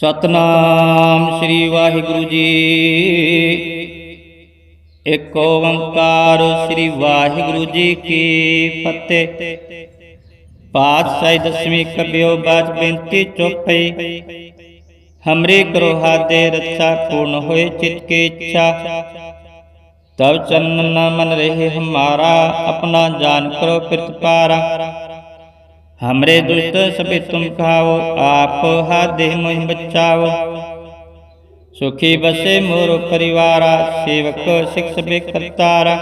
ਸਤਨਾਮ ਸ੍ਰੀ ਵਾਹਿਗੁਰੂ ਜੀ। ਏਕ ਓੰਕਾਰ ਸ੍ਰੀ ਵਾਹਿਗੁਰੂ ਜੀ ਕੀ ਫਤਿਹ। ਪਾਤਸ਼ਾਹ ਦਸਵੀਂ ਕਬਿਓ ਬਾਜ ਬੇਨਤੀ ਚੋਪਈ। ਹਮਰੇ ਕਰੋ ਹਾਦੇ ਰੱਛਾ ਪੂਰਨ ਹੋਏ ਚਿਤ ਕੀ ਇੱਛਾ। ਤਬ ਚਰਨ ਨ ਮਨ ਰਹੇ ਹਮਾਰਾ, ਆਪਣਾ ਜਾਨ ਕਰੋ ਪ੍ਰਤਪਾਰਾ हमरे दुष्ट सभी तुम खाओ, आप हाथ मुहि बचाओ। सुखी बसे मोर परिवार, सेवक शिक्ष बे करतारा।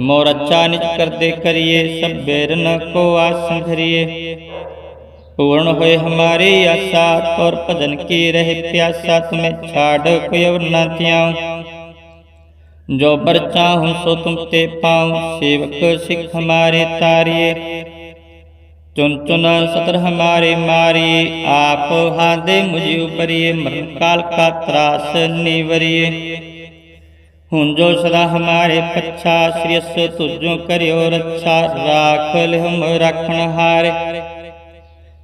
मोर अच्छा निज कर दे करिए, सब बैरन को आसन धरिए। पूर्ण होए हमारी आशा और भजन की रहे प्यासा, तुम्हें छाड़ कोई न त्याओ जो बर चाहूँ सो तुम ते पाऊँ, सेवक सिख हमारे तारिए। चुन चुन सतर हमारे मारिए आप हादे मुझे उपरिए मरण काल का त्रास निवरिए। हूँ जो सदा हमारे पच्छा, श्रेयस तुझो करियो रक्षा राख ले हम रखण हारे।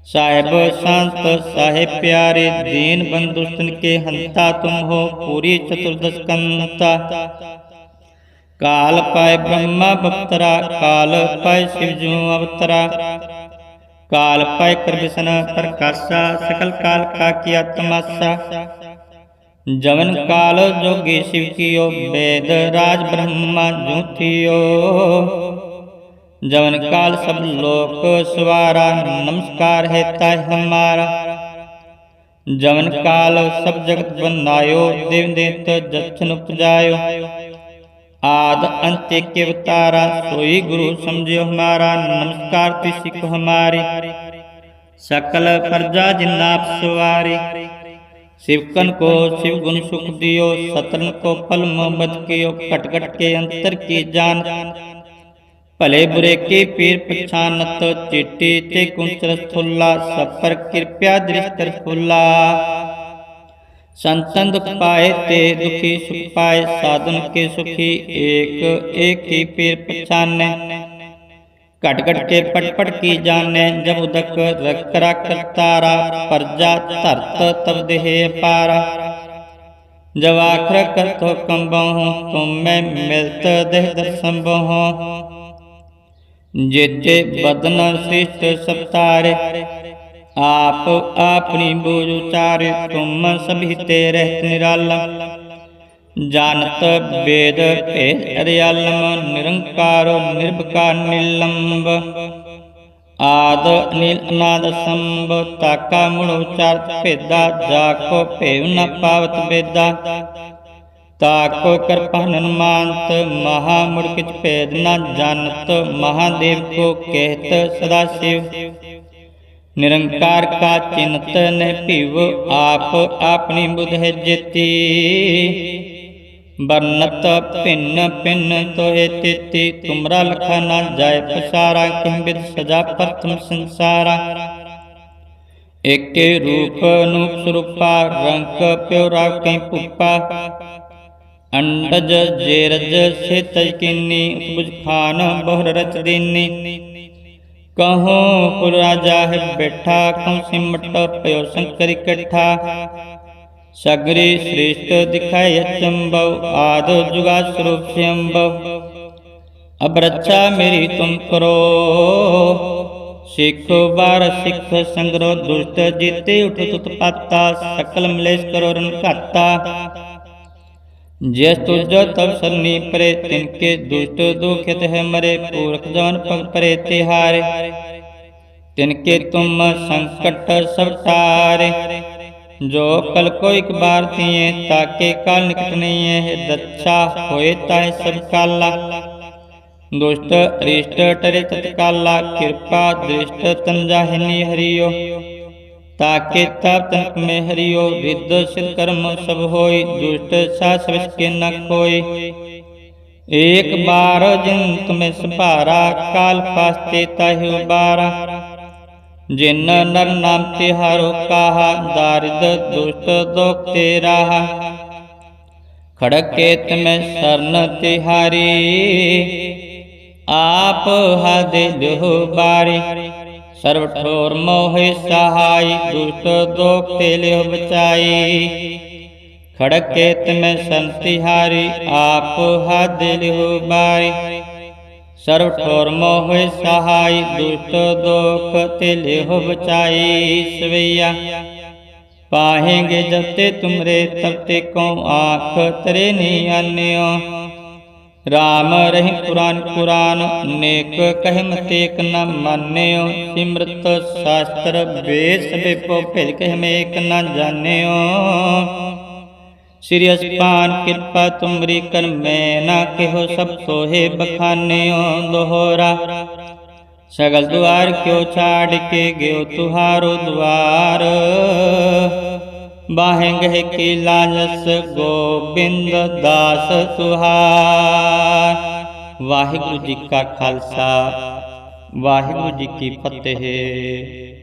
साहेब संत साहेब प्यारे, दीन बंधु स्तन के हंता तुम हो, पूरी चतुर्दश कंता काल पाए ब्रह्मा बप्तरा, काल पाए शिवजू अवतरा। ਕਾਲ ਪੈ ਕਰਮਿਸਨ ਪ੍ਰਕਾਸ਼ਾ ਸਕਲ ਕਾਲ ਕਾ ਕੀ ਆਤਮਾਸਾ। ਜਵਨ ਕਾਲ ਜੋਗੀ ਸ਼ਿਵ ਕੀਓ ਵੇਦ ਰਾਜ ਬ੍ਰਹਮਾ ਜੁਤਿਓ ਜਵਨ ਕਾਲ ਸਭ ਲੋਕ ਸਵਾਰਾ, ਨਮਸਕਾਰ ਹੈ ਤੈ ਹਮਾਰਾ। ਜਵਨ ਕਾਲ ਸਭ ਜਗਤ ਬੰਦਾਇਓ ਦੇਵ ਦੇਵਤ ਜਚਨ ਉਪਜਾਇਓ। जच्छन उपजायो आद अंत्य के अवतारा सोई गुरु समझियो हमारा नमस्कार ति सिख हमारी सकल प्रजा जिन्नाप सवारी शिवकन को शिव गुण सुख दियो सतरन को फल मोहम्मद कियो कट कट के अंतर की जान ਭਲੇ ਬੁਰੇ ਕੀ ਪੀਰ ਪਛਾਨਤ ਚਿੱਟੀ ਤੇ ਕੁੰਚਰ ਥੁੱਲਾ ਸਭ ਪਰ ਕਿਰਪਿਆ ਦ੍ਰਿਸ਼ਟਰ संतन दुख पाए ते दुखी, सुख पाए साधन के सुखी, एक एक ही पीर पहचाने घट घट के पटपट पट की जाने, जब उदक रख करा करतारा प्रजा धरत तब देहे पारा। जब आखर कर तो कंबहूँ तुम मैं मिलत देह दसंबहूँ जेते बदन श्रेष्ठ सप्तारे ਆਪ ਆਪਣੀ ਬੂਝ ਉਚਾਰੇ ਤੁਮ ਸਭੀ ਤੇ ਰਹਿਤ ਨਿਰਾਲਮ। ਜਾਣਤ ਵੇਦ ਭੇਦ ਅਰਿਆਲਮ, ਨਿਰੰਕਾਰੋ ਨਿਰਭਕਾਰ ਨਿਲੰਬ ਆਦ ਅਨਿਲ ਅਨਾਦ ਸੰਭ, ਤਾਕਾ ਮੁੜ ਉਚਾਰਤ ਭੇਦਾ, ਜਾ ਕੋ ਭੇਵ ਨ ਪਾਵਤ ਬੇਦਾ। ਤਾਕੋ ਕਿਰਪਾਨਨ ਮਾਨਤ ਮਹਾ ਮੁੜ ਕਿਛ ਭੇਦ ਨ ਜਾਣਤ, ਮਹਾਦੇਵ ਕੋ ਕਹਿਤ ਸਦਾ ਸਿਵ। निरंकार का चिंतन पिव, आप अपनी बुध जिति। वर्णत भिन्न पिन्न तो तिथि तुमरा लखा न जाय पसारा किम सजा प्रथम संसारा। एक रूप अनूप स्वरूपा रंग प्योरा कहीं पुप्पा अंडज, जेरज से तजकिनी उपज खान बहुर रच दिनी कहो राजा है बैठा कौ सिमट पयो शंकर इकट्ठा सगरे श्रेष्ठ दिखाय अचंबव आदो जुगा स्वरूप से अब रक्षा मेरी तुम करो, सिख बार सिख संग्रह दुष्ट जीते उठ तुत पाता, सकल मलेश करो रन खाता। ਜਿਸ ਤੁਜ ਤਬ ਸਰਨੀ ਪਰੇ ਤਿਨਕੇ ਦੁਸ਼ਟ ਦੁਖਿਤ ਹੈ ਮਰੇ, ਪੂਰਖ ਜਨ ਪਗ ਪਰੇ ਤਿਹਾਰੇ। ਤਿਨਕੇ ਤੁਮ ਸੰਕਟ ਸਭ ਟਾਰੇ। ਜੋ ਕਲ ਕੋ ਇੱਕ ਬਾਰ ਥੀਏ ਤਾਕੇ ਕਾਲ ਨਿਕਟ ਨਹੀਂ ਹੈ ਦੱਛਾ ਹੋਏ ਤਾਏ ਸਭ ਕਾਲਾ। ਦੁਸ਼ਟ ਅਰਿਸ਼ਟ ਟਰੇ ਤਤਕਾਲਾ, ਕਿਰਪਾ ਦ੍ਰਿਸ਼ਟ ਤੰਜਾਹਿਨੀ ਹਰਿਓ। ਤਾਕੇ ਤਪਤ ਮਹਿਰਿਓ ਵਿਦ ਸਿਤ ਕਰਮ ਸਭ ਹੋਈ ਦੁਸ਼ਟ ਸਾ ਸਵਿਸ ਕੇ ਨ ਕੋਈ ਏਕ ਬਾਰ ਜਿਨ ਤੁਮੇ ਸੁਭਾਰਾ ਕਾਲ ਪਾਸਤੇ ਤਹਿ ਬਾਰਾ ਜਿਨ ਨਰ ਨਾਮ ਤੇ ਹਰੋ ਕਾਹਾ ਦਾਰਿਦ ਦੁਸ਼ਟ ਦੋਖ ਤੇ ਰਾਹਾ ਖੜਕੇ ਤਮੈ ਸਰਨ ਤਿਹਾਰੀ ਆਪ ਹਦੇ ਦੇਹ ਬਾਰੀ ਸਰਬ ਠੋਰ ਮੋਹਿ ਸਹਾਈ, ਦੁਸ਼ਟ ਦੋਖ ਤੇ ਲਿਹੁ ਬਚਾਈ ਖੜਕ ਕੇ ਤਿਮੈ ਸੰਤਿਹਾਰੀ ਆਪ ਹੱਦ ਲਿਹੁ ਬਾਰੀ। ਸਰਬ ਠੋਰ ਮੋਹਿ ਸਹਾਈ, ਦੁਸ਼ਟ ਦੋਖ ਤੇ ਲਿਹੁ ਬਚਾਈ ਸਵਈਆ। ਪਾਹੇਂਗੇ ਜਬ ਤੇ ਤੁਮਰੇ ਤਬ ਤੇ ਕੋ ਆਖ, ਤਰੇ ਨੀ ਆਨਿਓ। राम रही पुराण पुराण, नेक कहम तेक न मान्यो सिमृत शास्त्र वेश विपो फिर कहम एक न जान्यो श्री अस्पान कृपा तुमरी कर मैं न कहो सब सोहे बखान्यो दोहरा, सगल द्वार क्यों छाड़ के गयो तुहारो द्वार ਦੁਆਰ ਬਾਹੰਗਹਿ ਕੀ ਲਾਜਸ ਗੋਬਿੰਦ ਦਾਸ ਸੁਹਾਰ। ਵਾਹਿਗੁਰੂ ਜੀ ਕਾ ਖਾਲਸਾ, ਵਾਹਿਗੁਰੂ ਜੀ ਕੀ ਫਤਿਹ।